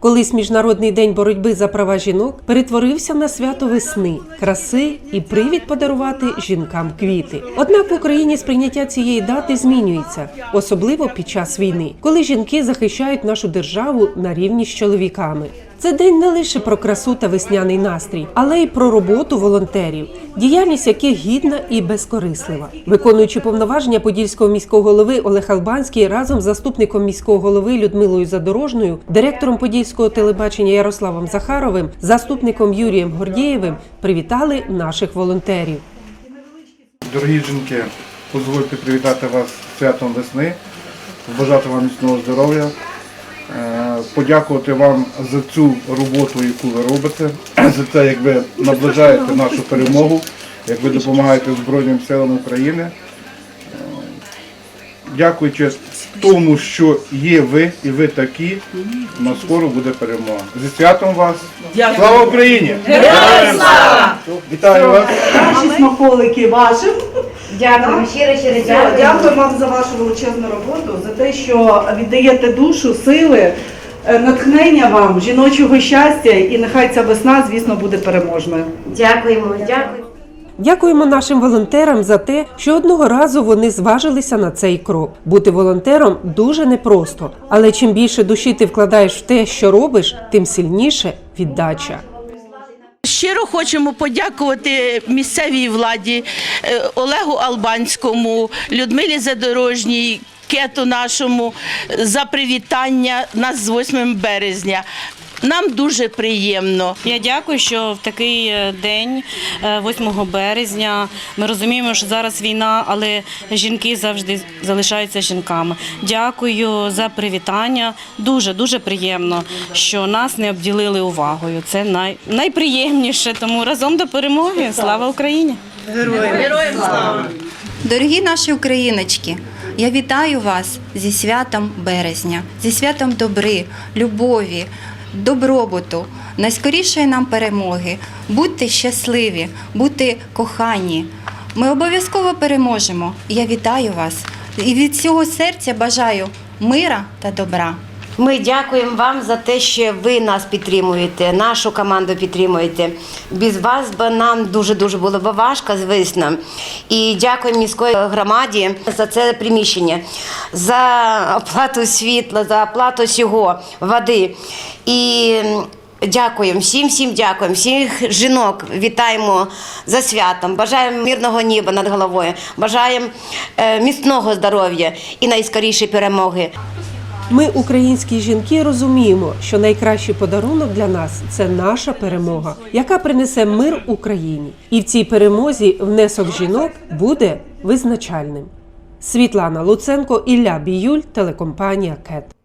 Колись міжнародний день боротьби за права жінок перетворився на свято весни, краси і привід подарувати жінкам квіти. Однак в Україні сприйняття цієї дати змінюється, особливо під час війни, коли жінки захищають нашу державу на рівні з чоловіками. Це день не лише про красу та весняний настрій, але й про роботу волонтерів, діяльність яких гідна і безкорислива. Виконуючи повноваження подільського міського голови Олег Албанський разом з заступником міського голови Людмилою Задорожною, директором подільського телебачення Ярославом Захаровим, заступником Юрієм Гордієвим привітали наших волонтерів. Дорогі жінки, дозвольте привітати вас святом весни, побажати вам міцного здоров'я, подякувати вам за цю роботу, яку ви робите, за те, як ви наближаєте нашу перемогу, як ви допомагаєте Збройним силам України. Е, Дякуючи тому, що є ви і ви такі, у нас скоро буде перемога. Зі святом вас! Слава Україні! Вітаю вас! Наші смаколики вашим. Дякую, щиро щиро Дякую. дякую. вам за вашу величезну роботу, за те, що віддаєте душу, сили, е, натхнення вам, жіночого щастя, і нехай ця весна, звісно, буде переможною. Дякуємо, дякую. Дякуємо нашим волонтерам за те, що одного разу вони зважилися на цей крок. Бути волонтером дуже непросто, але чим більше душі ти вкладаєш в те, що робиш, тим сильніше віддача. Щиро хочемо подякувати місцевій владі е, Олегу Албанському, Людмилі Задорожній, кету нашому за привітання нас з 8 березня. Нам дуже приємно. Я дякую, що в такий е, день, е, 8 березня, ми розуміємо, що зараз війна, але жінки завжди залишаються жінками. Дякую за привітання. Дуже дуже приємно, що нас не обділили увагою. Це най, найприємніше. Тому разом до перемоги. Слава Україні! Героям! Героям! Дорогі наші україночки, я вітаю вас зі святом березня, зі святом добри, любові, добробуту, найскорішої нам перемоги. Будьте щасливі, будьте кохані. Ми обов'язково переможемо. Я вітаю вас і від всього серця бажаю мира та добра. Ми дякуємо вам за те, що ви нас підтримуєте, нашу команду підтримуєте. Без вас би нам дуже дуже було б важко, звісно. І дякуємо міської громаді за це приміщення, за оплату світла, за оплату всього, води. І Дякуємо всім, всім дякуємо. Всіх жінок вітаємо за святом. Бажаємо мирного неба над головою. Бажаємо е, міцного здоров'я і найскорішої перемоги. Ми, українські жінки, розуміємо, що найкращий подарунок для нас це наша перемога, яка принесе мир Україні. І в цій перемозі внесок жінок буде визначальним. Світлана Луценко, Ілля Біюль, телекомпанія КЕТ.